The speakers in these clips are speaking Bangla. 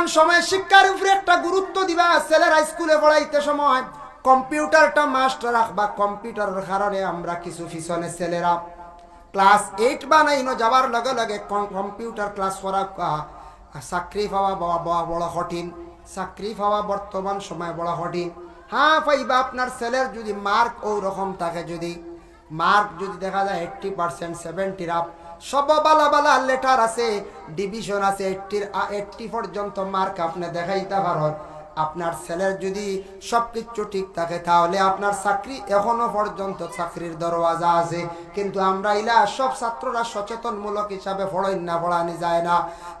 বর্তমান সময়ে শিক্ষার উপরে একটা গুরুত্ব দিবা, ছেলেরা স্কুলে পড়াইতে সময়। কম্পিউটারটা মাস্ট রাখবা, কম্পিউটারের কারণে আমরা কিছু পিছনে ছেলেরা ক্লাস এইট বা নাইনও যাবার লগে লগে কম- কম্পিউটার ক্লাস করা চাকরি পাওয়া বড় কঠিন। চাকরি পাওয়া বর্তমান সময় বড় কঠিন। হ্যাঁ পাইবা, আপনার ছেলের যদি মার্ক ওই রকম থাকে যদি। মার্ক যদি দেখা যায় এইট্টি পার্সেন্ট সেভেন্টির আপ সব বালা বালা লেটার আছে ডিভিশন আছে এইট্টির এইট্টি পর্যন্ত মার্ক আপনি দেখাইতে পারেন আপনার ছেলের যদি সব কিছু ঠিক থাকে, তাহলে আপনার চাকরি এখনও পর্যন্ত চাকরির দরওয়াজা আছে। কিন্তু আমরা ইলা সব ছাত্ররা সচেতনমূলক হিসাবে পড়াই না, পড়ানি যায় না।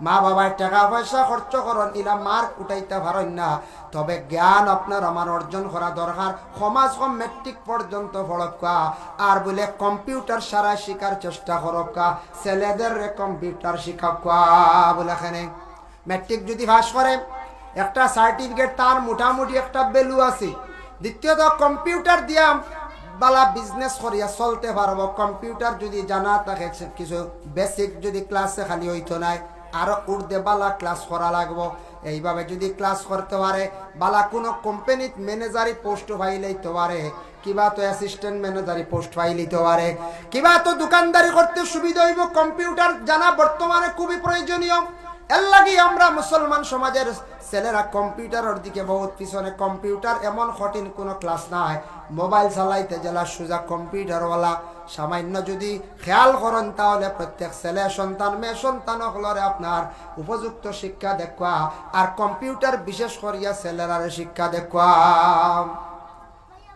মা বাবার টাকা পয়সা খরচ করেন, ইলা মার্ক উঠাইতে পারেন না। তবে জ্ঞান আপনার আমার অর্জন করা দরকার। সমাজ কম মেট্রিক পর্যন্ত পড়কা আর বলে কম্পিউটার সারা শিকার চেষ্টা করকা ছেলেদের কম্পিউটার শিখাকা বলে মেট্রিক যদি পাস করে একটা সার্টিফিকেট, তার মোটামুটি একটা ভ্যালু আছে। দ্বিতীয়ত কম্পিউটার দিয়া বালা বিজনেস করিয়া চলতে পারব। কম্পিউটার যদি জানা থাকে, কিছু বেসিক যদি ক্লাসে খালি হইতো নাই, আরও উর্দে বালা ক্লাস করা লাগবো। এইভাবে যদি ক্লাস করতে পারে, বালা কোনো কোম্পানিত ম্যানেজারি পোস্ট পাইলেইতে পারে, কিবা তো অ্যাসিস্ট্যান্ট ম্যানেজারি পোস্ট পাইলিতে পারে। কিবা তো দোকানদারি করতে সুবিধা হইব। কম্পিউটার জানা বর্তমানে খুবই প্রয়োজনীয়। এর লাগি আমরা মুসলমান সমাজের ছেলেরা কম্পিউটারের দিকে বহুত পিছনে। কম্পিউটার এমন কঠিন কোনো ক্লাস নাই। মোবাইল চালাইতে জেলা সোজা কম্পিউটারওয়ালা সামান্য যদি খেয়াল করেন তাহলে প্রত্যেক ছেলে সন্তান মেয়ে সন্তান হলরে আপনার উপযুক্ত শিক্ষা দেখুয়া। আর কম্পিউটার বিশেষ করিয়া ছেলেরারে শিক্ষা দেখুয়া।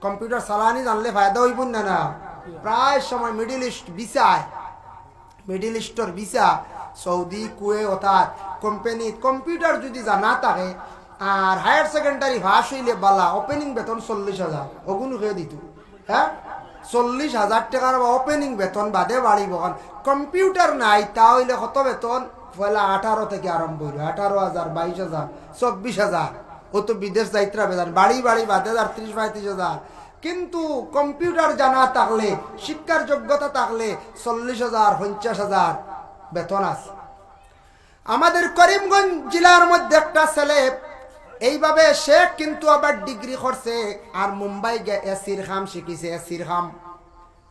কম্পিউটার চালানি জানলে ফায়দা হইব না না? প্রায় সময় মিডিল ইস্ট বিসায় মিডিল ইস্টর ভিসা। সৌদি কুয়ে অর্থাৎ কোম্পানি কম্পিউটার যদি জানা থাকে, আর হায়ার সেকেন্ডারি ভাস হইলে বালা ওপেনিং বেতন চল্লিশ হাজার। ওগুন হয়ে দিত। হ্যাঁ? চল্লিশ হাজার টাকার ওপেনিং বেতন বাদে বাড়িব কারণ কম্পিউটার নাই, তা হইলে কত বেতন? পয়লা আঠারো থেকে আরম্ভ হইল। আঠারো হাজার, বাইশ হাজার, চব্বিশ হাজার। ও তো বিদেশ যাইত্রা বেতন বাড়ি বাড়ি বাদে হাজার ত্রিশ, পঁয়ত্রিশ হাজার। কিন্তু কম্পিউটার জানা থাকলে, শিক্ষার যোগ্যতা থাকলে চল্লিশ হাজার, পঞ্চাশ হাজার। বেতন আছে। আমাদের করিমগঞ্জ জেলার মধ্যে একটা ছেলে, এইভাবে সে কিন্তু আবার ডিগ্রি করছে আর মুম্বাই গে এসির খাম শিখিছে এসির খাম?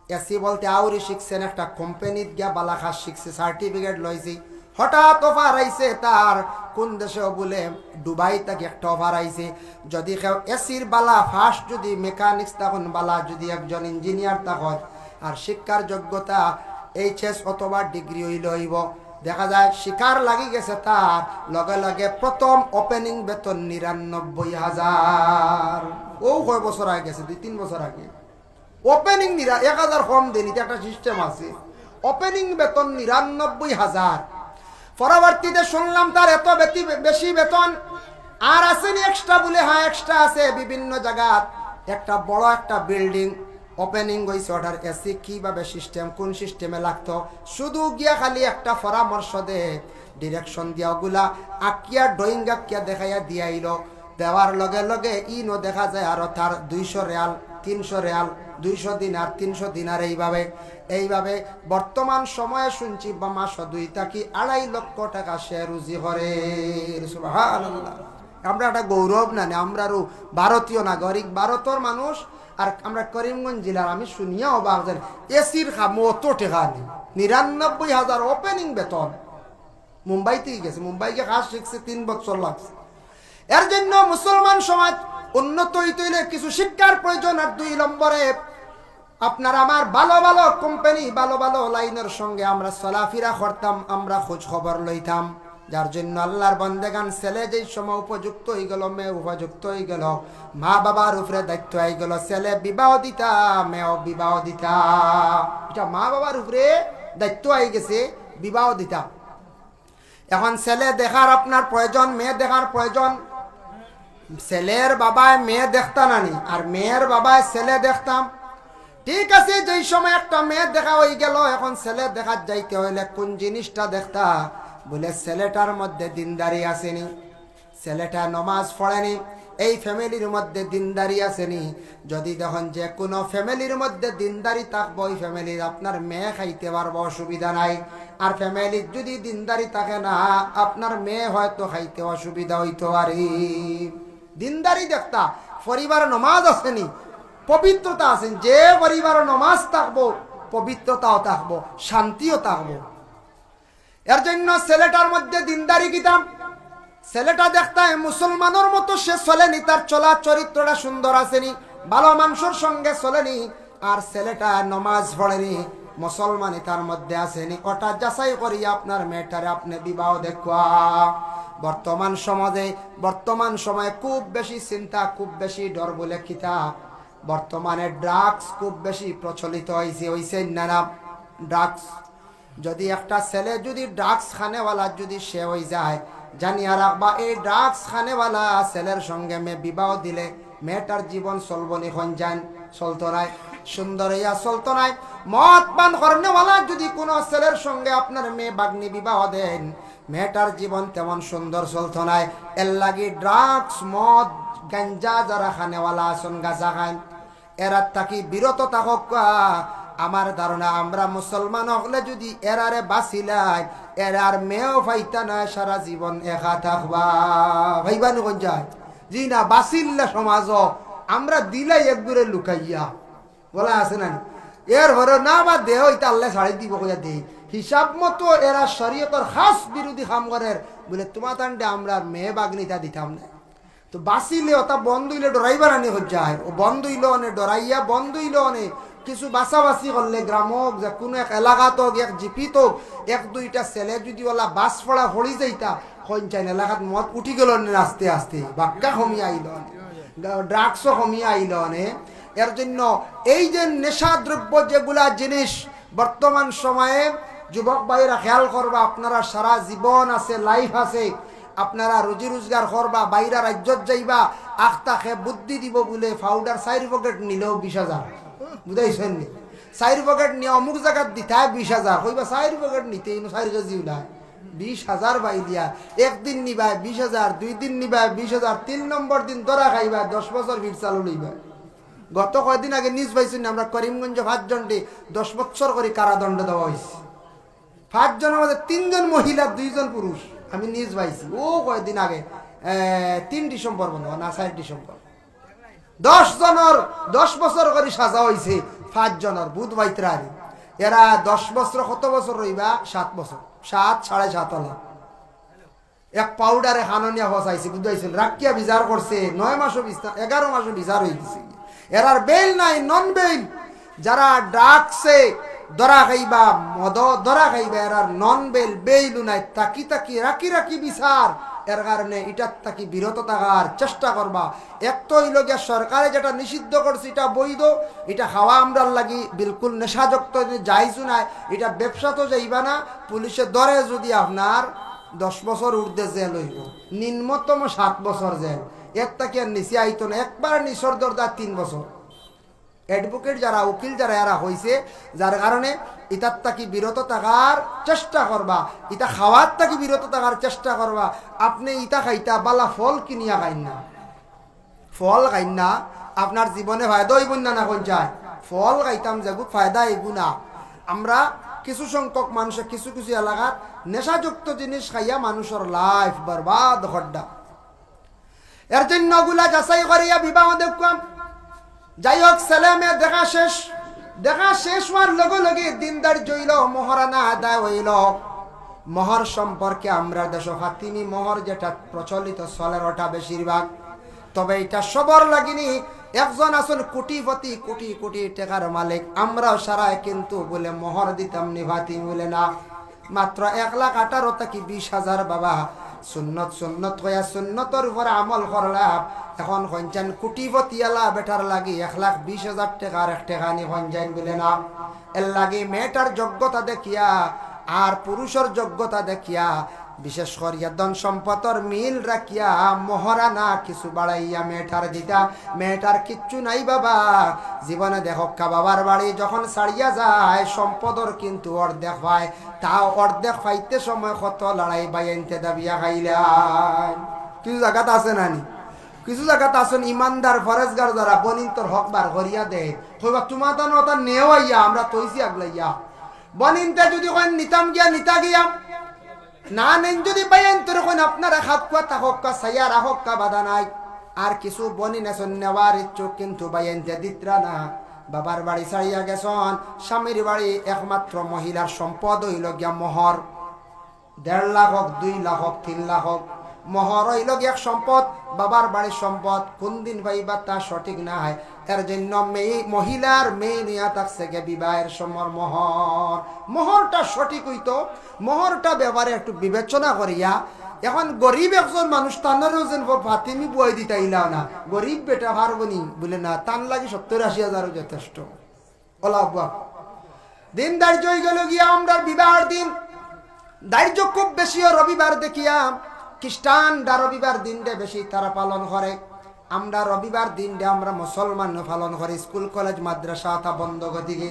এসি বলতে আউরি শিখছেন, একটা কোম্পানিত গিয়া বালাখাস শিখছে সার্টিফিকেট লইছি। হঠাৎ অফার আইছে তার, কোন দেশে বলে দুবাই তাকে একটা অফার আইছে। যদি কেউ এসির বালা ফার্স্ট যদি মেকানিক্স তখন বালা, যদি একজন ইঞ্জিনিয়ার তখন। আর শিক্ষার যোগ্যতা এইচএস অথবা ডিগ্রি হইল হইব দেখা যায় শিকার লাগি গেছে তার লগে লগে প্রথম ওপেনিং বেতন নিরানব্বই হাজার ও কয় বছর আগে গেছে, দুই, তিন বছর আগে। ওপেনিং নিরা এক হাজার কম দেন এটা একটা সিস্টেম আছে। ওপেনিং বেতন নিরানব্বই হাজার পরবর্তীতে শুনলাম তার এত বেশি বেতন। আর আছে আসেনি এক্সট্রা বলে? হ্যাঁ এক্সট্রা আছে। বিভিন্ন জায়গাত একটা বড় একটা বিল্ডিং ওপেনিং হয়েছে অর্ডার এসি কীভাবে সিস্টেম কোন সিস্টেমে লাগতো? শুধু গিয়া খালি একটা পরামর্শ দে। ডিরেকশন দিয়া ওগুলা আকিয়া ড্রয়িং আঁকিয়া দেখাইয়া দিয়াইল দেওয়ার লগে লগে ই ন দেখা যায় আরও তার দুইশো রেয়াল তিনশো রেয়াল দুইশো দিনার তিনশো দিনার এইভাবে। এইভাবে বর্তমান সময়ে শুনছি বা মাস দুই তাকি আড়াই লক্ষ টাকা সে রুজি করে। আমরা একটা গৌরব না নে, আমরা আরও ভারতীয় নাগরিক ভারতের মানুষ আর আমরা করিমগঞ্জ জেলার, আমি শুনিয়া অবাক এসির খাম অত টেকা নেই নিরানব্বই হাজার ওপেনিং বেতন। মুম্বাইতেই গেছে, মুম্বাইকে কাজ শিখছে তিন বছর লাগছে। এর জন্য মুসলমান সমাজ উন্নত হইতে কিছু শিক্ষার প্রয়োজন আর দুই নম্বরে, আপনার আমার ভালো ভালো কোম্পানি ভালো ভালো লাইনের সঙ্গে আমরা চলাফেরা করতাম, আমরা খোঁজ খবর লইতাম। যার জন্য আল্লাহর বন্দেগান ছেলে যেই সময় উপযুক্ত হয়ে গেল মেয়ে উপযুক্ত হয়ে গেল। মা বাবার উপরে দায়িত্ব হয়ে গেল, ছেলে বিবাহ দিতা, মেয়েও বিবাহ দিতা। এটা মা বাবার উপরে দায়িত্ব হয়ে গেছে, বিবাহ দিতা। এখন ছেলে দেখার আপনার প্রয়োজন, মেয়ে দেখার প্রয়োজন। ছেলের বাবায় মেয়ে দেখতাম নানি আর মেয়ের বাবায় ছেলে দেখতাম। ঠিক আছে, যেই সময় একটা মেয়ে দেখা হয়ে গেল, এখন ছেলে দেখার যাইতে হইলে কোন জিনিসটা দেখতা? বলে ছেলেটার মধ্যে দিনদারি আসেনি। ছেলেটা নমাজ পড়েনি। এই ফ্যামিলির মধ্যে দিনদারি আসেনি। যদি দেখুন যে কোনো ফ্যামিলির মধ্যে দিনদারি থাকব, ওই ফ্যামিলির আপনার মেয়ে খাইতে পারব, অসুবিধা নাই। আর ফ্যামিলির যদি দিনদারি থাকে না, আপনার মেয়ে হয়তো খাইতে অসুবিধা হইতে পারে। দিনদারি দেখতা, পরিবার নমাজ আসেনি, পবিত্রতা আছেন যে পরিবার নমাজ থাকব, পবিত্রতাও থাকব, শান্তিও থাকব। এর জন্য ছেলেটার মধ্যে দিনদারি কিতাম। ছেলেটা দেখতাম মুসলমানের মতো সে চলেনি, তার চলা চরিত্রটা সুন্দর আসেনি, ভালো মানুষের সঙ্গে চলেনি, আর ছেলেটা নমাজ পড়েনি, মুসলমানই তার মধ্যে আসেনি। ওটা যাচাই করি আপনার মেয়েটারে আপনি বিবাহ দেখুয়া। বর্তমান সমাজে, বর্তমান সময়ে খুব বেশি চিন্তা, খুব বেশি ডর বলে কিতা। বর্তমানে ড্রাগস খুব বেশি প্রচলিত হয়েছে হয়েছে না ড্রাগস যদি একটা ছেলে যদি ড্রাগস খানেওয়ালা যদি সে হয়ে যায়, জানিয়া রাখবা, এই ড্রাগস খানেওয়ালা ছেলের সঙ্গে মেয়ে বিবাহ দিলে মেয়েটার জীবন চলবনি হন যান চলতো নাই। সুন্দর ইয়া চলতো নাই। মদ পান করেওয়ালা যদি কোনো ছেলের সঙ্গে আপনার মেয়ে বাগ্নি বিবাহ দেন, মেয়েটার জীবন তেমন সুন্দর চলতো নাই। এর লাগি ড্রাগস মদ, গাঞ্জা যারা খানেওয়ালা আসন গাঁজা খান, এরা তাকি বিরত থাকক আমার ধারণা, আমরা মুসলমান হলে যদি এরারে বাঁচিলাই, এরার মেয়েও ফাইতা না সারা জীবন একা থাকবা। ভাইবানি কোন যায় জি না, বাঁচিল্লা সমাজ আমরা দিলাই একদূরে লুকাইয়া। বলা আছে না এর ঘরে না বা দেহ ইতা আল্লাহ ছাড়ি দিব কইয়া দেই। হিসাব মতো এরা শরীয়তর খাস বিরোধী কাম করে। বলে, তোমার তান্ডে আমরা মেয়ে বাগনিতা দিতাম না। তো বাঁচিলে ওটা বন্ধ হইলে ডরাইবার আনি হজ্জায়। ও বন্ধ হইল অনে, ডরাইয়া বন্ধ হইল অনে। কিছু বাছাবাছি করলে গ্রামক যে কোনো এক এলাকাত হোক এক জিপিত হোক এক দুইটা ছেলে যদি ওলা বাস ফড়া ফড়ি যাইতা সঞ্চাইন এলাকাত মদ উঠি গেল আস্তে আস্তে বাক্কা কমিয়ে আইল ড্রাগসও কমিয়ে আইল এর জন্য এই যে নেশা দ্রব্য যেগুলা জিনিস বর্তমান সময়ে যুবক ভাইরা খেয়াল করবা আপনারা সারা জীবন আছে লাইফ আছে, আপনারা রুজি রোজগার করবা বাইরা রাজ্যত যাইবা আখতাকে বুদ্ধি দিব বলে ফাউডার চাইর পকেট নিলেও বিশ হাজার বুঝাইছেন নি। চাইর পকেট নিয়ে অমুক জায়গাত দিতায় বিশ হাজার কইবা চাইর পকেট নিতে চাইর কেজি উলায় বিশ হাজার বাই দিয়া। একদিন নিবা বিশ হাজার দুই দিন নিবা বিশ হাজার তিন নম্বর দিন ধরা খাইবা, দশ বছর ভিড় চালু লইবা। গত কয়দিন আগে নিউজ পাইছি আমরা করিমগঞ্জ পাঁচজনটি দশ বছর করে কারাদণ্ড দেওয়া হয়েছে পাঁচজনের মধ্যে তিনজন মহিলা, দুইজন পুরুষ আমি নিউজ পাইছি। ও কয়েকদিন আগে তিন ডিসেম্বর হয় না চার ডিসেম্বর দশ জনের, দশ বছর করে সাজা হয়েছে পাঁচ জনের, বুধ বাইত্রারি এরা দশ বছর কত বছর রইবা? সাত বছর। সাত, সাড়ে সাত হলা। এক পাউডারে হাননিয়া ফসাইছে বুঝাইছিল রাখিয়া বিচার করছে, নয় মাসও বিচার এগারো মাসও বিচার হয়ে গেছে এরার বেল নাই নন বেল যারা ডাকছে দরা খাইবা, মদ দরা খাইবা, এরার নন বেল বেইলু নাই। তাকি তাকি, রাখি রাখি বিচার। এর কারণে এটার থাকি বিরত থাকার চেষ্টা করবা। এক তো হইল গিয়া সরকারে যেটা নিষিদ্ধ করছে, এটা বৈধ, এটা খাওয়া আমরার লাগি বিলকুল নেশাযুক্ত যাইছু নাই এটা ব্যবসা তো যাইবা না, পুলিশের দরে যদি আপনার দশ বছর উর্ধে জেল হইব, নিম্নতম সাত বছর জেল। এর তাকে নিচে আইতো না, একবার নিচর দরদার তিন বছর। অ্যাডভোকেট যারা, উকিল যারা, এরা হয়েছে যার কারণে ইতার তাকি বিরত থাকার চেষ্টা করবা ইটা খাওয়ার তাকি বিরত থাকার চেষ্টা করবা। আপনি ইটা খাইতা, বালা ফল কিনিয়া খাইন না। ফল খাইন না, আপনার জীবনে ফায়দা হইব না না চায় ফল খাইতাম যেগু ফায়দা হইব না। আমরা কিছু সংখ্যক মানুষের কিছু কিছু এলাকাত নেশাযুক্ত জিনিস খাইয়া মানুষের লাইফ বরবাদ হড্ডা এর জন্যগুলা যাচাই করিয়া বিবাহ দেখলাম যাই হোক ছেলে মেয়ে দেখা শেষ। দেখা শেষ হওয়ার লগে লগে দিনদার জইল, মহারানা আদায় হইল। মহর সম্পর্কে আমরা দেশ হাতিমি মহর যেটা প্রচলিত চলের ওটা বেশিরভাগ। তবে এটা সবর লাগিনি, একজন আসল কোটিপতি, কোটি কোটি টাকার মালিক। আমরাও সারায় কিন্তু বলে মহর দিতাম নিভাতি বলে না। মাত্র এক লাখ আঠারো থেকে বিশ হাজার বাবা সুন্নত সুন্নত হইয়া সুন্নতর উপরে আমল করলাম এখন সঞ্চান কুটিপতিয়ালা বেটার লাগি এক লাখ বিশ হাজার টাকার এক টাকা নি সঞ্চান বলে না। এর লাগি মেয়েটার যোগ্যতা দেখিয়া আর পুরুষের যোগ্যতা দেখিয়া বিশেষ করিয়া ধন সম্পদর মিল রাখিয়া মহারানা কিছু বাড়াইয়া মেয়েটার দিতা। মেয়েটার কিচ্ছু নাই বাবা। জীবনে দেখক্কা বাবার বাড়ি যখন ছাড়িয়া যায়, সম্পদর কিন্তু অর্ধেক পায় তাও অর্ধেক পাইতে সময় কত লড়াই বাইনতে দাবিয়া খাইলাম কিছু জায়গাত আছে নানি? কিছু জায়গাত আছেন ইমানদার ফরেজগার যারা বনিন্তর হক বার করিয়া দেয়। কইবা তোমার তানো ওটা নেও আইয়া আমরা তৈছি আগলাইয়া। বনিনতে যদি নিতাম গিয়া, নিতা গিয়া। না নেন যদি পাইন তোর কোন আপনারা খাত কুয়া থাকক কা সাইয়া রাখক কা বাধা নাই। আর কিছু বনিন আছেন নেওয়ার ইচ্ছুক কিন্তু বাইন যে দিত্রা না। বাবার বাড়ি ছাড়িয়া গেছন, স্বামীর বাড়ি একমাত্র মহিলার সম্পদ হইল গিয়া মোহর। দেড় লাখ হোক, দুই লাখ হোক, তিন লাখ হোক, মহর হইল গিয়া সম্পদ, বাবার বাড়ির সম্পদ। কোন দিন পাইবা তা সঠিক নাই। এর জন্য মেয়ে, মহিলার মেয়ে নিয়া থাকছে গে বিবাহের সময় মহর। মহরটা সঠিক হইতো, মহরটা ব্যাপারে একটু বিবেচনা করিয়া, এখন গরিব একজন মানুষ তানারও যেন ফাতিমি দিতে ইলাও না, গরিব বেটা পারবনি, বলে না টান লাগে সত্তর আশি হাজারও যথেষ্ট। ওলা দিন দার্য হয়ে গেল গিয়া আমরা বিবাহের দিন। দারিদ্র খুব বেশিও রবিবার দেখিয়া খ্রিস্টানরা রবিবার দিনটা বেশি তারা পালন করে। আমরা রবিবার দিনটা আমরা মুসলমান পালন করি, স্কুল, কলেজ, মাদ্রাসা, তা বন্ধ গতিকে।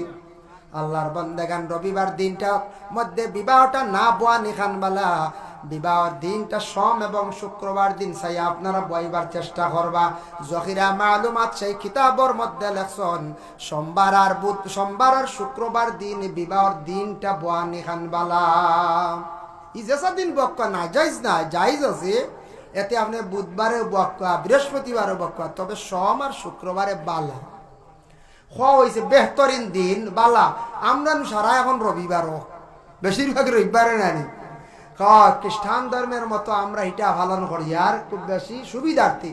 আল্লাহর বন্দেগান, রবিবার দিনটা মধ্যে বিবাহটা না বোয়া নিখান বালা। বিবাহের দিনটা সোম এবং শুক্রবার দিন চাই, আপনারা বইবার চেষ্টা করবা। জহিরা মালুমাত সেই কিতাবর মধ্যে লেখছেন, সোমবার আর বুধ, সোমবার আর শুক্রবার দিন বিবাহের দিনটা বোয়া নিখান বালা। ইজেসা দিন বক্কা না যাইজ না যাইজ আছে। এতে আপনি বুধবারে বক্কা বৃহস্পতিবারে বক্কা তবে সোম আর শুক্রবারে বালা। হয়েছে বেহতরিন দিন, বালা। আমরা সারা এখন রবিবারও। বেশিরভাগ রবিবারে নানি খ্রিস্টান ধর্মের মতো আমরা এটা পালন করি, আর খুব বেশি সুবিধার্থী।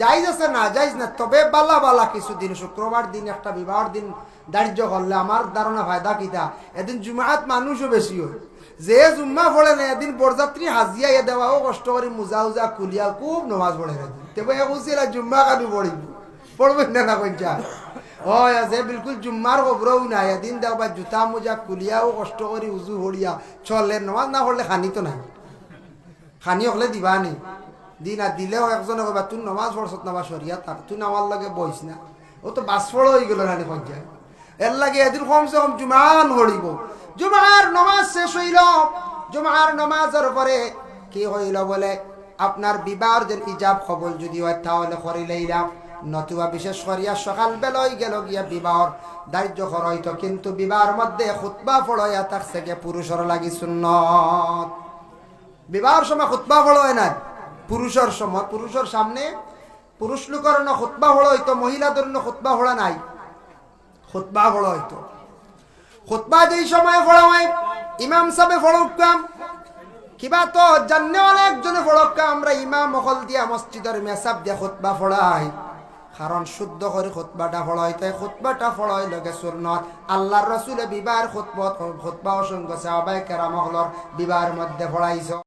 যাইজ আছে না যাইজ না, তবে বালা বালা কিছুদিন, শুক্রবার দিন একটা বিবাহের দিন দার্য করলে আমার ধারণা ফায়দা কিতা? এদিন জুমাত মানুষও বেশি হয়। যে জুম্মা পড়ে না এদিন বরযাত্রী হাজিয়া এ দেওয়াও কষ্ট করে মুজা উজা কুলিয়া খুব নমাজ পড়ে এদিন। তেবে একুশিরা জুম্মা কাবি পড়িব পড়বেন না না কইছা হয় আছে বিলকুল জুম্মার খবরও নাই। এদিন দেখবা জুতা মোজা কুলিয়াও কষ্ট করে উজু হরিয়া চলে। নমাজ না পড়লে খানি তো নাই। খানি হলে দিবা নি? দি না, দিলেও একজনে কবা তুই নমাজ পড়ছত নাবা সরিয়া তার তুই নামার লাগে বইস না। ও তো বাস ফল হয়ে গেল রানি পর্যায়ে এর লাগে এদিন কমসে কম জুমান হরিব জুমার নমাজ শেষ হইল। জুমার নমাজের পরে কি হইল বলে? আপনার বিবাহর যে ইজাব খবর যদি হয় তাহলে করিলেইলাম নতুবা বিশেষ করিয়া সকাল বেলায় গেল গিয়া বিবাহর দারিদ্র হইতো। কিন্তু বিবাহর মধ্যে খুতবা ফড়াইয়া তার থেকে পুরুষের লাগি সুন্নত। বিবাহর সময় খুতবা ফড় হয় না পুরুষের সময়, পুরুষের সামনে পুরুষ লোকের খুতবা ফড় হইতো, মহিলাদের খুতবা ফড়া নাই। খুতবা ফড় হইতো। খুতবা যেই সময় ফড়া হয়, ইমাম সাহেব ফড়কাম কিবা তো জান্নেওয়ালা একজনে ফড়ক্কা আমরা ইমাম মহল দিয়া মসজিদের মেসাব দিয়া খুতবা ফড়াই। কারণ শুদ্ধ করে খুতবাটা ফড়াই, তাই খুতবাটা ফড়াই লগে সুন্নত। আল্লাহর রসুলে বিবাহের খুতবত খুতবা অসংখ্য সাহাবায়ে কেরাম হলর বিবাহের মধ্যে ফড়াইছ।